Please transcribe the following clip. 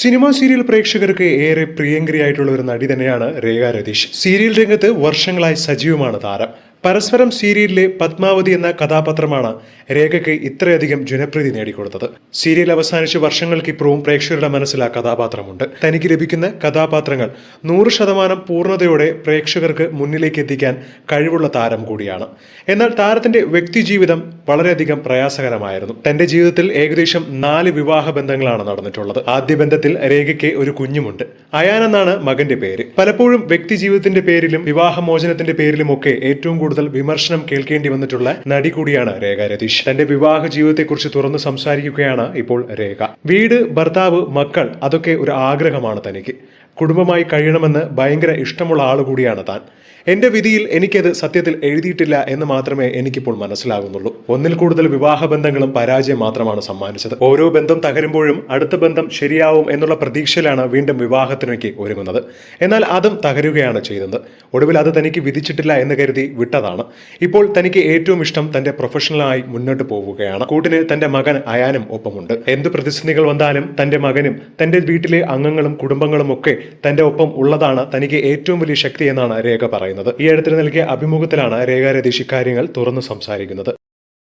Cinema serial പ്രേക്ഷകർക്ക് ഏറെ പ്രിയങ്കരിയായിട്ടുള്ള ഒരു നടി തന്നെയാണ് രേഖ രതീഷ്. സീരിയൽ രംഗത്ത് വർഷങ്ങളായി സജീവമാണ് താരം. പരസ്പരം സീരിയലിലെ പത്മാവതി എന്ന കഥാപാത്രമാണ് രേഖയ്ക്ക് ഇത്രയധികം ജനപ്രീതി നേടിക്കൊടുത്തത്. സീരിയൽ അവസാനിച്ച് വർഷങ്ങൾക്കിപ്പുറവും പ്രേക്ഷകരുടെ മനസ്സിൽ ആ കഥാപാത്രമുണ്ട്. തനിക്ക് ലഭിക്കുന്ന കഥാപാത്രങ്ങൾ നൂറ് ശതമാനം പൂർണതയോടെ പ്രേക്ഷകർക്ക് മുന്നിലേക്ക് എത്തിക്കാൻ കഴിവുള്ള താരം കൂടിയാണ്. എന്നാൽ താരത്തിന്റെ വ്യക്തിജീവിതം വളരെയധികം പ്രയാസകരമായിരുന്നു. തന്റെ ജീവിതത്തിൽ ഏകദേശം നാല് വിവാഹ ബന്ധങ്ങളാണ് നടന്നിട്ടുള്ളത്. ആദ്യ ബന്ധത്തിൽ രേഖയ്ക്ക് ഒരു കുഞ്ഞുമുണ്ട്. അയാൻ എന്നാണ് മകന്റെ പേര്. പലപ്പോഴും വ്യക്തി ജീവിതത്തിന്റെ പേരിലും വിവാഹമോചനത്തിന്റെ പേരിലുമൊക്കെ ഏറ്റവും കൂടുതൽ വിമർശനം കേൾക്കേണ്ടി വന്നിട്ടുള്ള നടി കൂടിയാണ് രേഖ രതീഷ്. തന്റെ വിവാഹ ജീവിതത്തെക്കുറിച്ച് തുറന്ന് സംസാരിക്കുകയാണ് ഇപ്പോൾ രേഖ. വീട് ഭർത്താവ് മക്കൾ അതൊക്കെ ഒരു ആഗ്രഹമാണ് തനിക്ക്. കുടുംബമായി കഴിയണമെന്ന് ഭയങ്കര ഇഷ്ടമുള്ള ആൾ കൂടിയാണ് താൻ. എന്റെ വിധിയിൽ എനിക്കത് സത്യത്തിൽ എഴുതിയിട്ടില്ല എന്ന് മാത്രമേ എനിക്കിപ്പോൾ മനസ്സിലാകുന്നുള്ളൂ. ഒന്നിൽ കൂടുതൽ വിവാഹ ബന്ധങ്ങളും പരാജയം മാത്രമാണ് സമ്മാനിച്ചത്. ഓരോ ബന്ധം തകരുമ്പോഴും അടുത്ത ബന്ധം ശരിയാവും എന്നുള്ള പ്രതീക്ഷയിലാണ് വീണ്ടും വിവാഹത്തിനൊക്കെ ഒരുങ്ങുന്നത്. എന്നാൽ അതും തകരുകയാണ് ചെയ്യുന്നത്. ഒടുവിൽ അത് തനിക്ക് വിധിച്ചിട്ടില്ല എന്ന് കരുതി വിട്ടതാണ്. ഇപ്പോൾ തനിക്ക് ഏറ്റവും ഇഷ്ടം തന്റെ പ്രൊഫഷണലായി മുന്നോട്ട് പോവുകയാണ്. കൂട്ടിന് തന്റെ മകൻ അയാനും ഒപ്പമുണ്ട്. എന്ത് പ്രതിസന്ധികൾ വന്നാലും തന്റെ മകനും തന്റെ വീട്ടിലെ അംഗങ്ങളും കുടുംബങ്ങളും ഒക്കെ തന്റെ ഒപ്പം ഉള്ളതാണ് തനിക്ക് ഏറ്റവും വലിയ ശക്തി എന്നാണ് രേഖ പറയുന്നത്. ഈ അടുത്തിടെ നൽകിയ അഭിമുഖത്തിലാണ് രേഖാരതീഷ് ഇക്കാര്യങ്ങൾ തുറന്നു സംസാരിക്കുന്നത്.